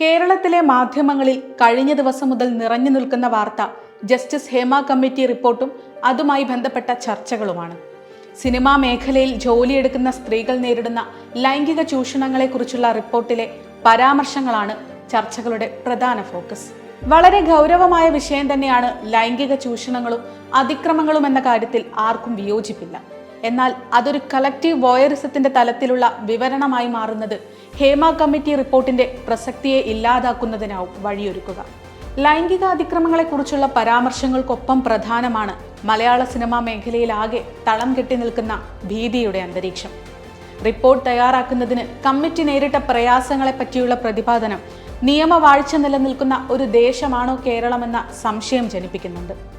കേരളത്തിലെ മാധ്യമങ്ങളിൽ കഴിഞ്ഞ ദിവസം മുതൽ നിറഞ്ഞു നിൽക്കുന്ന വാർത്ത ജസ്റ്റിസ് ഹേമ കമ്മിറ്റി റിപ്പോർട്ടും അതുമായി ബന്ധപ്പെട്ട ചർച്ചകളുമാണ്. സിനിമാ മേഖലയിൽ ജോലിയെടുക്കുന്ന സ്ത്രീകൾ നേരിടുന്ന ലൈംഗിക ചൂഷണങ്ങളെക്കുറിച്ചുള്ള റിപ്പോർട്ടിലെ പരാമർശങ്ങളാണ് ചർച്ചകളുടെ പ്രധാന ഫോക്കസ്. വളരെ ഗൗരവമായ വിഷയം തന്നെയാണ് ലൈംഗിക ചൂഷണങ്ങളും അതിക്രമങ്ങളും എന്ന കാര്യത്തിൽ ആർക്കും വിയോജിപ്പില്ല. എന്നാൽ അതൊരു കളക്റ്റീവ് വോയറിസത്തിന്റെ തലത്തിലുള്ള വിവരണമായി മാറുന്നത് ഹേമ കമ്മിറ്റി റിപ്പോർട്ടിന്റെ പ്രസക്തിയെ ഇല്ലാതാക്കുന്നതിനാവും വഴിയൊരുക്കുക. ലൈംഗിക അതിക്രമങ്ങളെക്കുറിച്ചുള്ള പരാമർശങ്ങൾക്കൊപ്പം പ്രധാനമാണ് മലയാള സിനിമാ മേഖലയിലാകെ തളം കെട്ടി നിൽക്കുന്ന ഭീതിയുടെ അന്തരീക്ഷം. റിപ്പോർട്ട് തയ്യാറാക്കുന്നതിന് കമ്മിറ്റി നേരിട്ട പ്രയാസങ്ങളെ പറ്റിയുള്ള പ്രതിപാദനം നിയമവാഴ്ച നിലനിൽക്കുന്ന ഒരു ദേശമാണോ കേരളമെന്ന സംശയം ജനിപ്പിക്കുന്നുണ്ട്.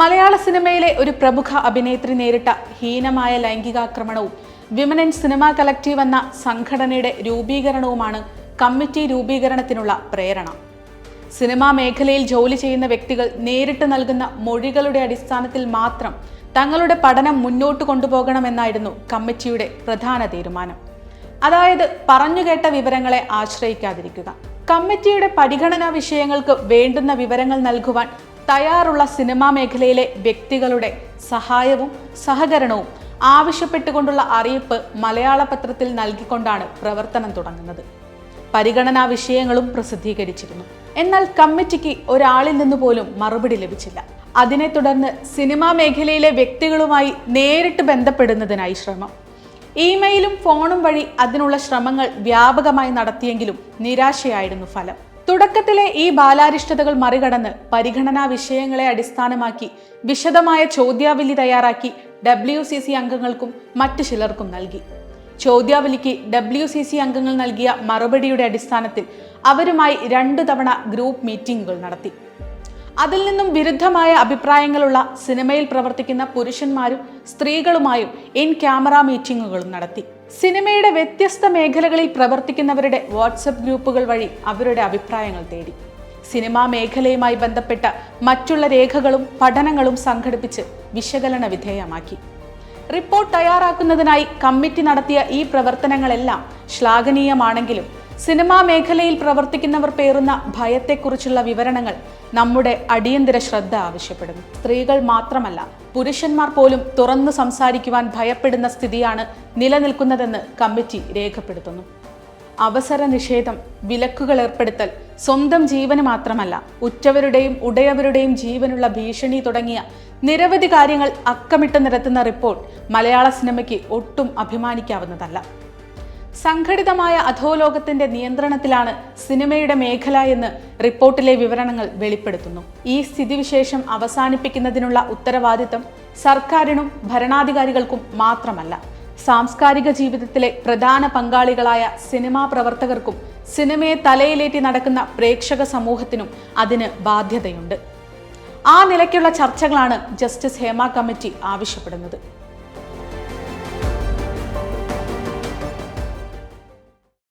മലയാള സിനിമയിലെ ഒരു പ്രമുഖ അഭിനേത്രി നേരിട്ട ഹീനമായ ലൈംഗികാക്രമണവും വിമൻ ഇൻ സിനിമ കലക്റ്റീവ് എന്ന സംഘടനയുടെ രൂപീകരണവുമാണ് കമ്മിറ്റി രൂപീകരണത്തിനുള്ള പ്രേരണ. സിനിമാ മേഖലയിൽ ജോലി ചെയ്യുന്ന വ്യക്തികൾ നേരിട്ട് നൽകുന്ന മൊഴികളുടെ അടിസ്ഥാനത്തിൽ മാത്രം തങ്ങളുടെ പഠനം മുന്നോട്ട് കൊണ്ടുപോകണമെന്നായിരുന്നു കമ്മിറ്റിയുടെ പ്രധാന തീരുമാനം. അതായത് പറഞ്ഞുകേട്ട വിവരങ്ങളെ ആശ്രയിക്കാതിരിക്കുക. കമ്മിറ്റിയുടെ പരിഗണനാ വിഷയങ്ങൾക്ക് വേണ്ടുന്ന വിവരങ്ങൾ നൽകുവാൻ തയ്യാറുള്ള സിനിമാ മേഖലയിലെ വ്യക്തികളുടെ സഹായവും സഹകരണവും ആവശ്യപ്പെട്ടുകൊണ്ടുള്ള അറിയിപ്പ് മലയാള പത്രത്തിൽ നൽകിക്കൊണ്ടാണ് പ്രവർത്തനം തുടങ്ങുന്നത്. പരിഗണനാ വിഷയങ്ങളും പ്രസിദ്ധീകരിച്ചിരുന്നു. എന്നാൽ കമ്മിറ്റിക്ക് ഒരാളിൽ നിന്ന് പോലും മറുപടി ലഭിച്ചില്ല. അതിനെ തുടർന്ന് സിനിമാ മേഖലയിലെ വ്യക്തികളുമായി നേരിട്ട് ബന്ധപ്പെടുന്നതിനായി ശ്രമം. ഇമെയിലും ഫോണും വഴി അതിനുള്ള ശ്രമങ്ങൾ വ്യാപകമായി നടത്തിയെങ്കിലും നിരാശയായിരുന്നു ഫലം. തുടക്കത്തിലെ ഈ ബാലാരിഷ്ടതകൾ മറികടന്ന് പരിഗണനാ വിഷയങ്ങളെ അടിസ്ഥാനമാക്കി വിശദമായ ചോദ്യാവലി തയ്യാറാക്കി ഡബ്ല്യു സി സി അംഗങ്ങൾക്കും മറ്റു ചിലർക്കും നൽകി. ചോദ്യാവലിക്ക് ഡബ്ല്യു സി സി അംഗങ്ങൾ നൽകിയ മറുപടിയുടെ അടിസ്ഥാനത്തിൽ അവരുമായി രണ്ടു തവണ ഗ്രൂപ്പ് മീറ്റിംഗുകൾ നടത്തി. അതിൽ നിന്നും വിരുദ്ധമായ അഭിപ്രായങ്ങളുള്ള സിനിമയിൽ പ്രവർത്തിക്കുന്ന പുരുഷന്മാരും സ്ത്രീകളുമായും ഇൻ ക്യാമറ മീറ്റിംഗുകളും നടത്തി. സിനിമയുടെ വ്യത്യസ്ത മേഖലകളിൽ പ്രവർത്തിക്കുന്നവരുടെ വാട്സപ്പ് ഗ്രൂപ്പുകൾ വഴി അവരുടെ അഭിപ്രായങ്ങൾ തേടി. സിനിമാ മേഖലയുമായി ബന്ധപ്പെട്ട മറ്റുള്ള രേഖകളും പഠനങ്ങളും സംഘടിപ്പിച്ച് വിശകലന വിധേയമാക്കി. റിപ്പോർട്ട് തയ്യാറാക്കുന്നതിനായി കമ്മിറ്റി നടത്തിയ ഈ പ്രവർത്തനങ്ങളെല്ലാം ശ്ലാഘനീയമാണെങ്കിലും സിനിമാ മേഖലയിൽ പ്രവർത്തിക്കുന്നവർ പേറുന്ന ഭയത്തെക്കുറിച്ചുള്ള വിവരണങ്ങൾ നമ്മുടെ അടിയന്തര ശ്രദ്ധ ആവശ്യപ്പെടുന്നു. സ്ത്രീകൾ മാത്രമല്ല പുരുഷന്മാർ പോലും തുറന്നു സംസാരിക്കുവാൻ ഭയപ്പെടുന്ന സ്ഥിതിയാണ് നിലനിൽക്കുന്നതെന്ന് കമ്മിറ്റി രേഖപ്പെടുത്തുന്നു. അവസര നിഷേധം വിലക്കുകൾ ഏർപ്പെടുത്തൽ സ്വന്തം ജീവന് മാത്രമല്ല ഉറ്റവരുടെയും ഉടയവരുടെയും ജീവനുള്ള ഭീഷണി തുടങ്ങിയ നിരവധി കാര്യങ്ങൾ അക്കമിട്ട് നിരത്തുന്ന റിപ്പോർട്ട് മലയാള സിനിമയ്ക്ക് ഒട്ടും അഭിമാനിക്കാവുന്നതല്ല. സംഘടിതമായ അധോലോകത്തിന്റെ നിയന്ത്രണത്തിലാണ് സിനിമയുടെ മേഖല എന്ന് റിപ്പോർട്ടിലെ വിവരണങ്ങൾ വെളിപ്പെടുത്തുന്നു. ഈ സ്ഥിതിവിശേഷം അവസാനിപ്പിക്കുന്നതിനുള്ള ഉത്തരവാദിത്തം സർക്കാരിനും ഭരണാധികാരികൾക്കും മാത്രമല്ല. സാംസ്കാരിക ജീവിതത്തിലെ പ്രധാന പങ്കാളികളായ സിനിമാ പ്രവർത്തകർക്കും സിനിമയെ തലയിലേറ്റി നടക്കുന്ന പ്രേക്ഷക സമൂഹത്തിനും അതിന് ബാധ്യതയുണ്ട്. ആ നിലയ്ക്കുള്ള ചർച്ചകളാണ് ജസ്റ്റിസ് ഹേമ കമ്മിറ്റി ആവശ്യപ്പെടുന്നത്.